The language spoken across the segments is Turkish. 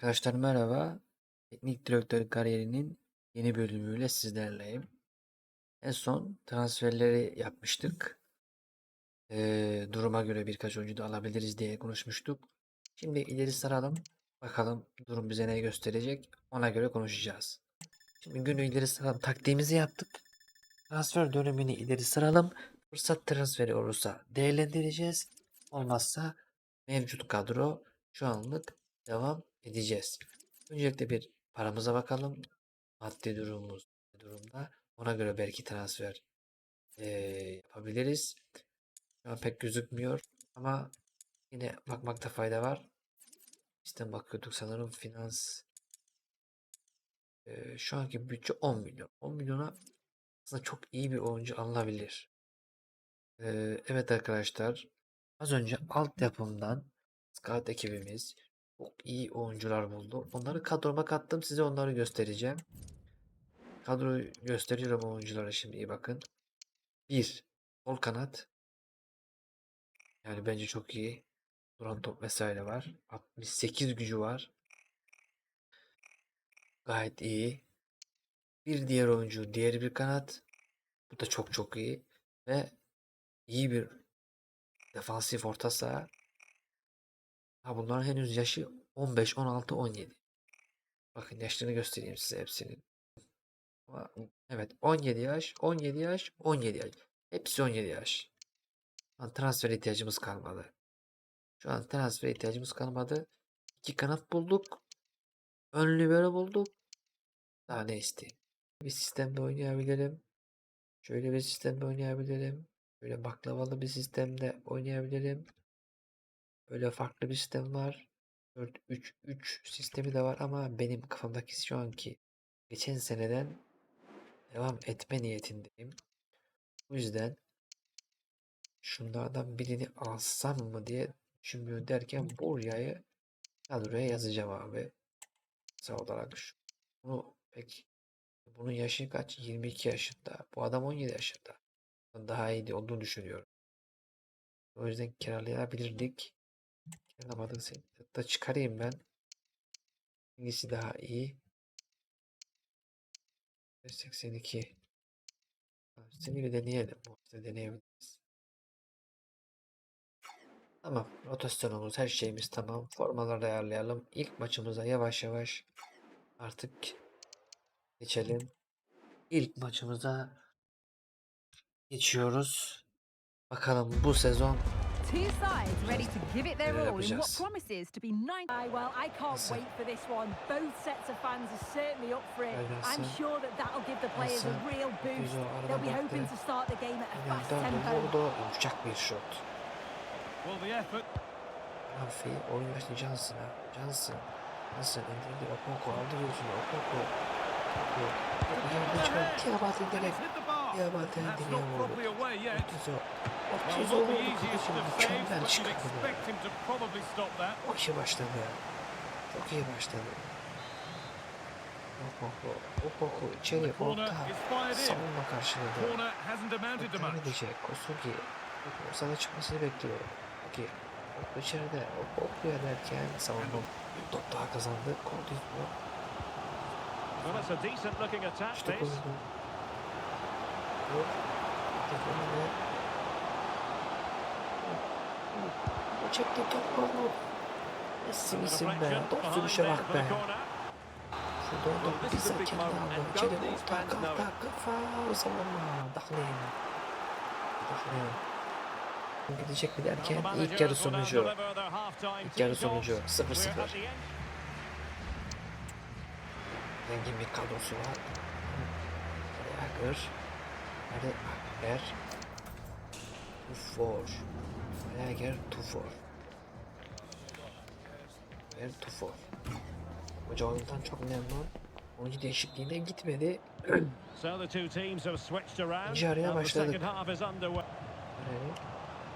Arkadaşlar merhaba. Teknik direktör kariyerinin yeni bölümüyle sizlerleyim. En son transferleri yapmıştık. Ee, duruma göre birkaç oyuncu da alabiliriz diye konuşmuştuk. Şimdi ileri saralım. Bakalım durum bize ne gösterecek. Ona göre konuşacağız. Şimdi günü ileri saralım. Taktiğimizi yaptık. Transfer dönemini ileri saralım. Fırsat transferi olursa değerlendireceğiz. Olmazsa mevcut kadro şu anlık devam edeceğiz. Öncelikle bir paramıza bakalım. Maddi durumumuz durumda. Ona göre belki transfer eee, yapabiliriz. Şu an pek gözükmüyor ama yine bakmakta fayda var. İşte bakıyorduk sanırım finans eee, şu anki bütçe 10 milyon. 10 milyona aslında çok iyi bir oyuncu alınabilir. Eee, evet arkadaşlar az önce altyapımdan scout ekibimiz iyi oyuncular buldu. Onları kadroma kattım. Size onları göstereceğim. Kadroyu gösteriyorum oyunculara şimdi iyi bakın. 1. Sol kanat. Yani bence çok iyi. Duran top vesaire var. 68 gücü var. Gayet iyi. Bir diğer oyuncu diğer bir kanat. Bu da çok çok iyi. Ve iyi bir defansif orta saha. Ha bunların henüz yaşı 15, 16, 17. Bakın yaşlarını göstereyim size hepsinin. Evet 17 yaş, 17 yaş, 17 yaş. Hepsi 17 yaş. An transfer ihtiyacımız kalmadı. Şu an transfer ihtiyacımız kalmadı. İki kanat bulduk. Ön libero bulduk. Daha ne isteyeyim? Bir sistemde oynayabilirim. Şöyle bir sistemde oynayabilirim. Böyle baklavalı bir sistemde oynayabilirim. Böyle farklı bir sistem var. 4-3-3 sistemi de var ama benim kafamdaki şu anki geçen seneden devam etme niyetindeyim. Bu yüzden şunlardan birini alsam mı diye düşünmüyor derken buraya kadroya yazacağım abi. Sağ olarak şu. Bunu pek bunun yaşı kaç? 22 yaşında. Bu adam 17 yaşında. Daha iyi olduğunu düşünüyorum. O yüzden kiralayabilirdik. Kiralamadık seni. Hatta çıkarayım ben. Hangisi daha iyi? 82. Ha, Seni bir deneyelim. İşte deneyebiliriz. Tamam. Rotasyonumuz, her şeyimiz tamam. Formaları ayarlayalım. İlk maçımıza yavaş yavaş artık geçelim. İlk maçımıza geçiyoruz. Bakalım bu sezon Two sides ready to give it their all in what promises to be nine. Well, I can't wait for this one. Both sets of fans are certainly up for it. I'm sure that that'll give the players a real boost. They'll be hoping to start the game at a fast tempo. Olacak me shut. Well, the effort. Alfi oyun başında Johnson'a. Johnson. Johnson indirdi. Okoko aldı yüzünü. Okoko. Okoko. Ya bu çıkan. Diabate direkt. Diabate direkt. Diabate direkt. Diabate direkt. 30 olur. Mükemmel çıkardı. Çok iyi başladı. Çok iyi başladı. Okoko, Okoko orta savunma karşıladı. Ortam edecek Kosugi. Sana çıkmasını bekliyor. Okey. Okko içeride. Okoko'ya derken savunma. Top daha kazandı. Kordiz bu. İşte Kosugi. Bu. Tekrar çekti top And the misin be? Top sürüşe bak be. Şurada orada bir sakin aldı. İçeri orta it? kafa savunma. Dahlin. Dahlin. Gidecek mi derken ilk yarı sonucu. İlk yarı sonucu 0-0. We're at the end. Zengin bir kadrosu var. Agar. Hadi Agar. Tufor. Agar Tufor. Agar Tufor. Hoca oyundan çok memnun. Oyuncu değişikliğine gitmedi. İkinci araya underway. Araya.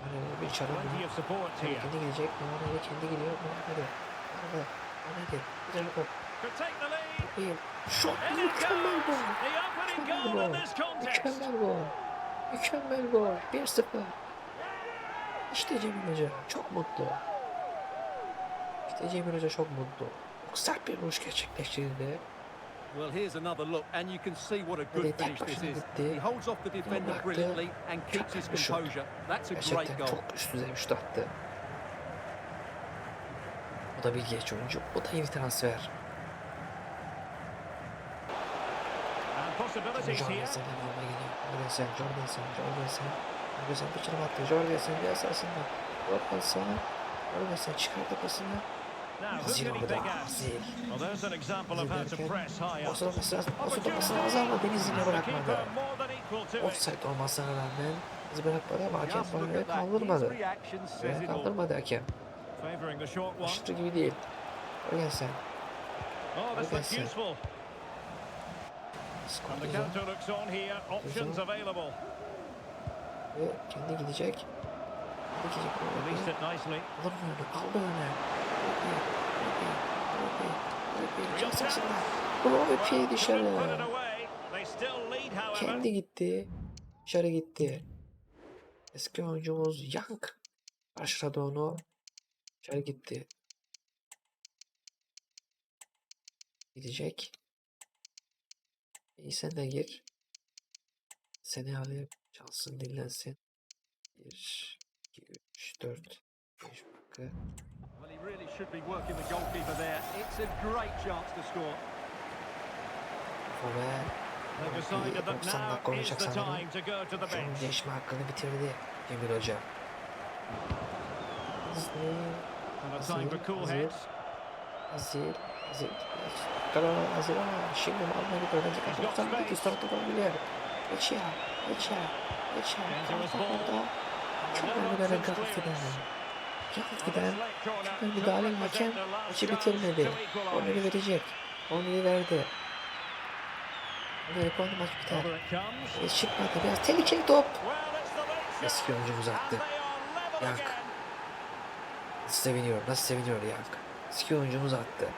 Araya bir çarı. Kendi gelecek. Numarayla kendi geliyor. Hadi. Hadi. Hadi. Güzel gol. İt Mükemmel gol. Mükemmel gol. Mükemmel gol. Mükemmel gol. 1-0. İşte Cemil Hoca çok mutlu. İşte Cemil Hoca çok mutlu. Sert bir vuruş gerçekleştirdi. Well, here's another look, and you can see what a good finish this is. He holds off the defender brilliantly and keeps his composure. That's a great goal. çok üst düzey bir şut attı. O da bir geç oyuncu. O da yeni transfer. Jordan Sen, Jordan Sen, Jordan Sen. Jordan Sen fırçını attı. Jordan Sen bir esasında. Jordan Sen. Jordan Sen pasını. Now, who Azil out? Azil. Well, there's an example of how to press high O up. sorması lazım. O sorması lazım ama Deniz yine The bırakmadı. Offside olmasına rağmen bizi bırakmadı ama hakem. His kaldırmadı. Ve kaldırmadı hakem. Aşırı gibi değil. Jordan Sen. Oh, looks Jordan. useful. Skor the güzel. Ve kendi gidecek. Gidecek. Alır mı önü? Aldı. Ropi Couldn't put it dışarı. Kendi gitti. Dışarı gitti. Eski oyuncumuz Young. Karşıladı onu. Dışarı gitti. Gidecek. İyi sen de gir. Seni alayım. Çalsın dinlensin. 1, 2, 3, 4, 5 dakika. Well, he really should be working the goalkeeper there. It's a great chance to score. Ve They've decided that 90 dakika now is the time to go to the bench. değişme hakkını bitirdi Cemil Hoca. Hazır. heads. Azil, Azil. Karar Azil ama şimdi got 90 space. dakika startta olabilir. Geç ya, geç ya, geç ya. Into his Bak ball. orada. Çok giden. this late corner Çok could müdahale hakem chance bitirmedi. equalise. verecek. Onları verdi. Onları koydu maç biter. E, çıkmadı. Biraz tehlikeli top. Eski oyuncumuz And attı. they are level Yak. again. Nasıl seviniyor, nasıl seviniyor Yank. Eski oyuncumuz attı.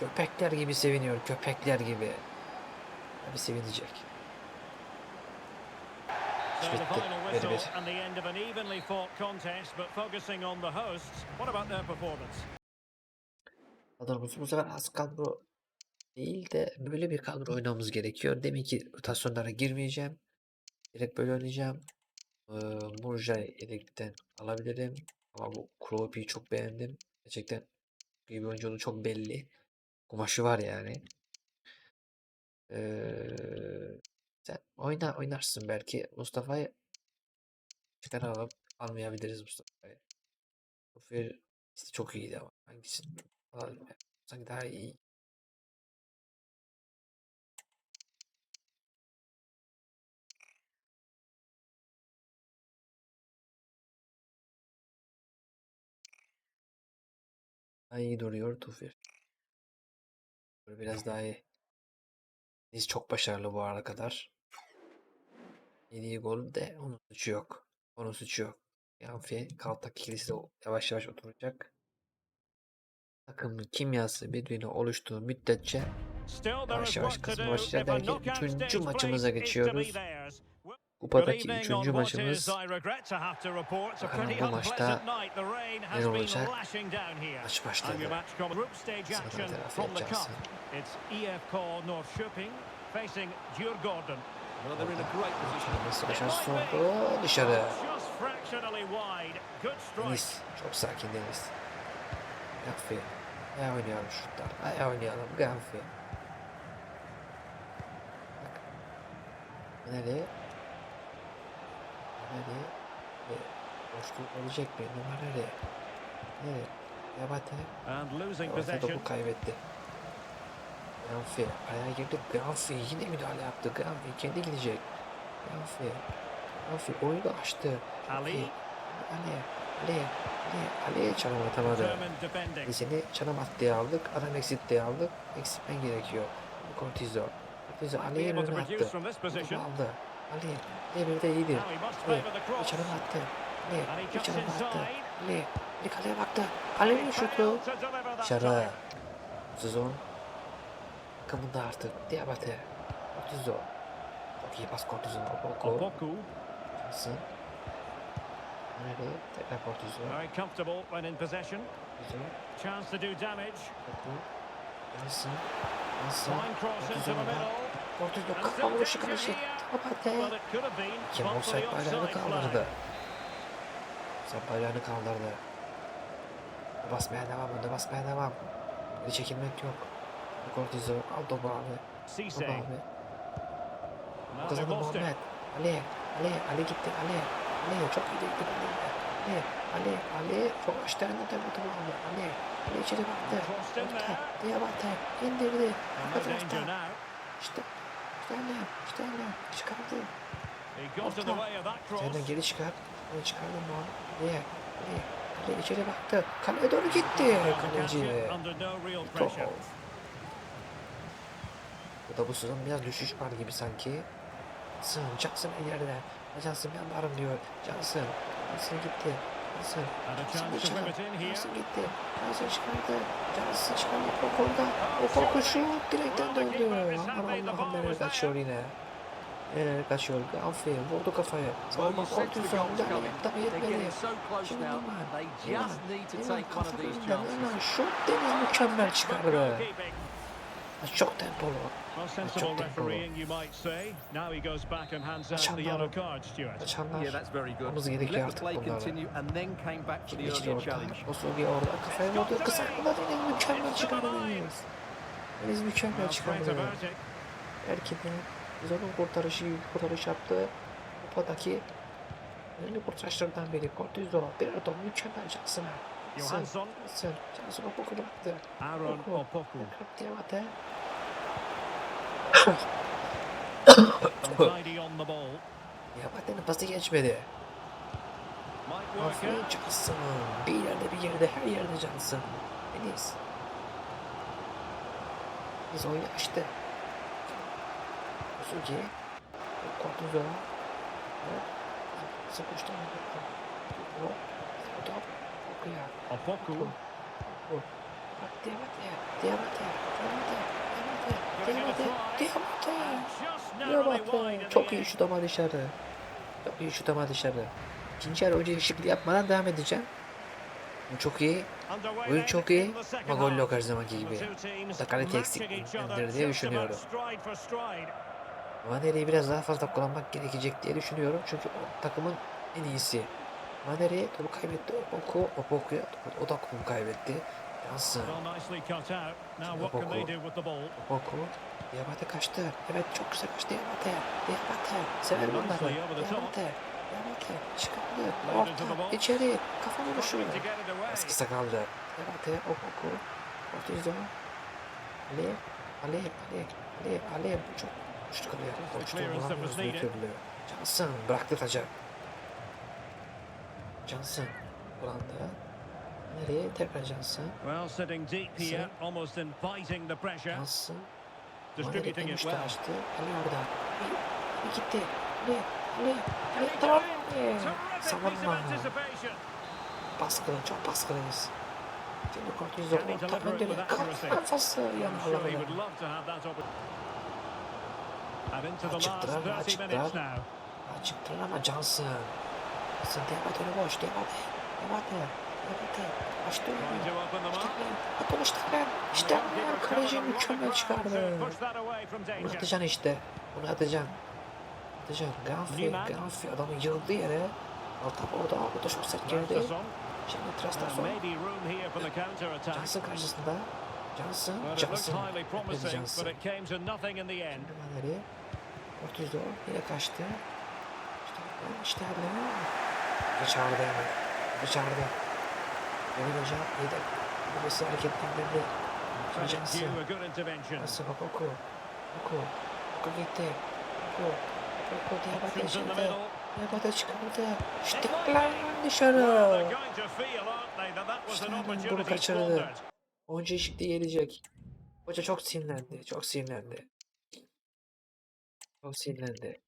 Köpekler gibi seviniyor, köpekler gibi. Tabii sevinecek. The bitti. final Beri whistle bir. and the end of an evenly fought contest, but focusing on the hosts. What about their performance? Adamımız bu sefer az kadro değil de böyle bir kadro oynamamız gerekiyor. Demek ki rotasyonlara girmeyeceğim. Direkt böyle oynayacağım. Ee, Murja'yı yedekten alabilirim. Ama bu Kropi'yi çok beğendim. Gerçekten iyi bir oyuncu olduğu çok belli. Kumaşı var yani. Ee, sen oyna oynarsın belki. Mustafa'yı çıkaralım. Almayabiliriz Mustafa'yı. İşte çok iyiydi ama hangisini alalım. Sanki daha iyi. Daha iyi duruyor Tufir. Biraz daha iyi. Biz çok başarılı bu ana kadar. Yediği gol de onun suçu yok. Onun suçu yok. Yanfi Kaltak ikilisi de yavaş yavaş oturacak. Takımın kimyası birbirine oluştuğu müddetçe Yavaş yavaş do başlayacak derken knockout üçüncü stage maçımıza geçiyoruz. Kupadaki evening on üçüncü what is, maçımız Bakalım bu maçta been olacak? maç başladı. Sıradan action telafi might be. oldu? Dışarı. Deniz. Çok sakin Deniz. Gafi. Ayağa oynayalım şutlar. Ayağa oynayalım. Gafi. Nereye? Nereye? Ve boşluk olacak mı? Numara nereye? Nereye? Yabate. Orta topu kaybetti. Granfi ayağa girdi. Granfi yine müdahale yaptı. Granfi kendi gidecek. Granfi. Granfi oyunu açtı. Ali. Ali. Ali. Ali. Ali. Ali'ye çalım atamadı. Seni çalım at diye aldık. Adam eksit diye aldık. Eksiltmen gerekiyor. Cortizo. Cortizo Ali'ye önüne attı. aldı. Ali. Ali bir de must Ali. Bir çalım attı. Ali. Bir çalım attı. Ali. Ali kaleye baktı. Ali'nin şutu. Dışarı. Sezon takımında artık Diabate, Cortizo. Çok iyi pas Cortizo. Opoku. Şansın. Nerede? Tekrar Cortizo. very comfortable when in possession. Cortizo. Chance to do damage. Opoku. Güzel the ama. middle. Portugal And kafa vuruşu karşı. been, Kim offside bayrağını kaldırdı. Offside bayrağını kaldırdı. Basmaya devam, önde basmaya devam. Geri çekilmek yok. Cortizo al topu abi. Topu abi. Kazandı. Muhammed. Ali. Ali. Ali gitti. Ali. Ali çok iyi gitti. Ali. Ali. Ali. Çok açtığında tabii topu aldı. Ali. Ali içeri baktı. Diye baktı. İndirdi. And Arka no danger tarafta. now. İşte. Ali. İşte Ali. Çıkardı. Senden geri çıkar. Onu çıkardın mı? Niye? Ali. Ali içeri baktı. Kaleye doğru gitti. Kaleci. Top. Da bu sezon biraz düşüş var gibi sanki. Johnson, Johnson ileride. Johnson ben varım diyor. Johnson. Johnson gitti. Johnson. Johnson here. Johnson gitti. Johnson çıkardı. Johnson çıkardı. Okolda. Okol şut direkten döndü. Aman Allah'ım nereye kaçıyor yine. Nereye kaçıyor? Gafi vurdu kafayı. Well, Savunma yaptı ama They're yetmedi. Şimdi Neymar take one kafa chances. Neymar şut deniz mükemmel çıkardı. Çok tempolu. Sensible refereeing, you might say. Now he goes back and hands out the yellow card, Stuart. Yeah, that's very good. Let the play continue and then came back for the earlier challenge. Osugi orada kafaya vurdu. Kısa kullandı. Deniz mükemmel çıkardı Deniz. Mükemmel çıkardı. de biz onun kurtarışı, kurtarış yaptı. Kupadaki önemli kurtarışlardan biri. Cortizo, bir adam mükemmel Johnson'a. Johansson. Johnson, Johnson Opoku bıraktı. Aaron Opoku. Opoku. Ball. Diamante'nin pası geçmedi. Aferin. Johnson. Bir yerde bir yerde her yerde Johnson. Deniz. Deniz oyunu açtı. Sugi. Cortizo. Sıkıştı. O. O da. Okuya. Opoku. Bak Diamante. Diamante. Diamante. Diamante. Diamante. Diamante. Just narrowly wide Diamante. in Çok iyi şut ama dışarı. Çok iyi şut ama dışarı. İkinci yarı oyuncu değişikliği yapmadan devam edeceğim. Bu çok iyi. Oyun çok iyi ama gol yok her zamanki gibi. Da kalite eksikliğindendir diye düşünüyorum. Manere'yi biraz daha fazla kullanmak gerekecek diye düşünüyorum. Çünkü o takımın en iyisi. Manere topu kaybetti. Opoku, Opoku'ya o da topu kaybetti. Ball? Opoku. Diabate kaçtı. Evet çok güzel kaçtı Diabate. Diabate. Sever bunları. Nicely over the top. Diabate. Diabate. Çıkardı. Orta. içeri. Kafa vuruşu. Kısa kaldı. Diabate. Opoku. Ortizo. Ali. Ali. Ali. Ali. Ali. Çok uçtu kalıyor. Uçtu. needed. türlü. Johnson bıraktı taca. Johnson kullandı. Nereye? Tekrar Johnson. Well, sitting deep here, almost inviting the pressure. Johnson. Distributing it well. açtı. Ali orada. Ali, gitti. Ali. Ali. Ali tamam. Savunma. Baskın. Çok baskınız. Şimdi it öndeli. with accuracy? Kafası? 30 Açıktılar. minutes now. Açıktılar ama Johnson. Johnson Diabate öyle boş. Diabate. Diabate. Diabate. Açtı. Atın lan. Goalkeeper Kaleci mükemmel çıkardı. Bunu atacaksın işte. Bunu atacaksın. Atacaksın. Niemann. Ganfi adamı yığıldı yere. Alta orada. O da çok sert. Traustason. Şimdi Trastason. Johnson karşısında. Johnson. Johnson. promising, Johnson. Şimdi. Ortuzdo. Yine kaçtı. İşte işte lan. Dışarıda hemen. Yeni hocam. Yedek. Burası hareketlendirdi. Johnson. due, a good intervention. Nasıl bak oku. Oku. Oku gitti. Oku. Oku şimdi. middle. Diabate çıkardı. İşte lan dışarı. İşte bunu kaçırdı. Oyuncu eşitliği gelecek. Hoca çok sinirlendi. Çok sinirlendi. Çok sinirlendi.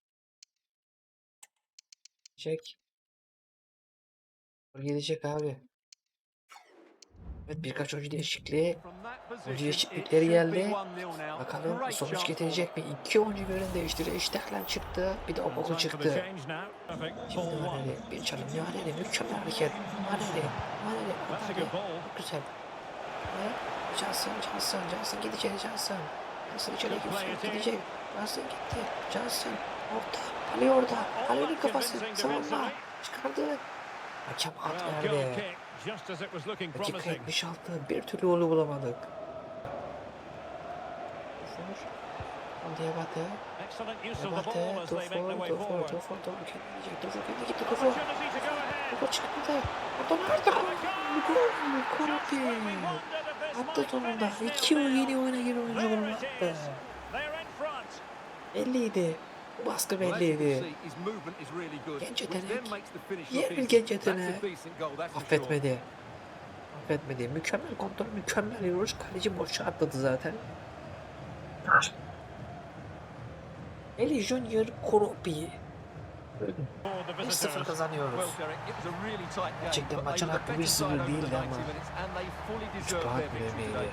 Gelecek. Gelecek abi. Evet birkaç oyuncu değişikliği. Oyuncu değişiklikleri geldi. 1-0 now. Bakalım sonuç getirecek mi? İki oyuncu birden değiştiriyor. İştahlan çıktı. Bir de Opoku çıktı. Şimdi. Maneli bir çalım. Maneli mükemmel hareket. Maneli. Maneli. Güzel. Ve Johnson, Johnson, Johnson gidecek Johnson. Johnson içeri gidecek, gidecek. Johnson gitti. Johnson orta. Ali orada. Ali'nin kafası. Savunma. Çıkardı. Hakem at verdi. Kick, just as it was looking Dakika promising. 76. Bir türlü golü bulamadık. Tufur. Diabate. Diabate. Tufur. Tufur. Tufur. Tufur. Kendi. Tufur kendi gitti. Tufur. Tufur çıkmadı. Orada nerede? Gol. Kurti. Attı sonunda. finish İki nil-nil. yeni oyuna giren oyuncu golünü attı. is. They're baskı belliydi. Genç yetenek. look bir genç yeteneği. Affetmedi. Affetmedi. Mükemmel kontrol, mükemmel vuruş. Kaleci boşa atladı zaten. Eli Junior the 1-0 visitors. kazanıyoruz. Gerçekten maçın hakkı the better 1-0 side over the değildi 90 ama minutes, and they fully 3 deserved puan önemliydi.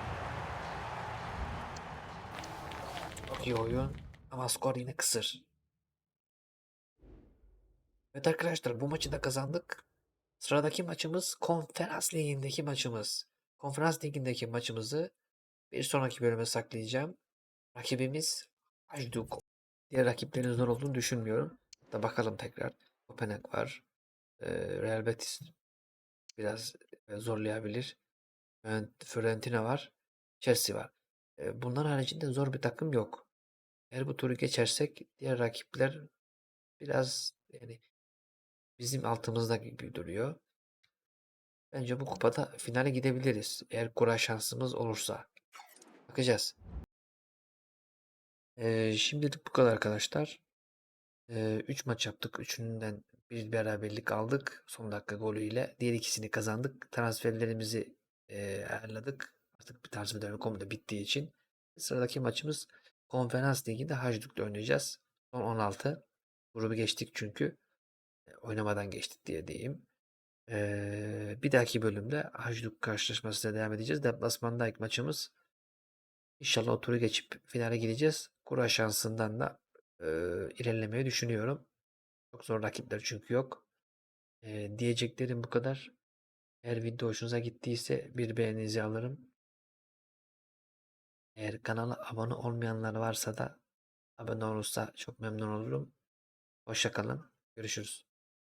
Çok iyi oyun ama skor yine kısır. Evet arkadaşlar bu maçı da kazandık. Sıradaki maçımız Konferans Ligi'ndeki maçımız. Konferans Ligi'ndeki maçımızı bir sonraki bölüme saklayacağım. Rakibimiz Hajduk. Diğer rakiplerin zor olduğunu düşünmüyorum. Da bakalım tekrar. Kopenhag var. Ee, Real Betis biraz e, zorlayabilir. Fioren- Fiorentina var. Chelsea var. Ee, bunların haricinde zor bir takım yok. Eğer bu turu geçersek diğer rakipler biraz yani bizim altımızda gibi duruyor. Bence bu kupada finale gidebiliriz. Eğer kura şansımız olursa. Bakacağız. Ee, şimdilik bu kadar arkadaşlar. 3 maç yaptık. Üçünden bir beraberlik aldık. Son dakika golüyle. Diğer ikisini kazandık. Transferlerimizi e, ayarladık. Artık bir tarz bir dönem komuda bittiği için. Sıradaki maçımız Konferans Ligi'nde Hajduk'la oynayacağız. Son 16. Grubu geçtik çünkü. E, Oynamadan geçtik diye diyeyim. Ee, bir dahaki bölümde Hajduk karşılaşmasıyla devam edeceğiz. Deplasmanda ilk maçımız. İnşallah o turu geçip finale gideceğiz. Kura şansından da e, ilerlemeyi düşünüyorum. Çok zor rakipler çünkü yok. E, diyeceklerim bu kadar. Eğer video hoşunuza gittiyse bir beğeninizi alırım. Eğer kanala abone olmayanlar varsa da abone olursa çok memnun olurum. Hoşça kalın. Görüşürüz.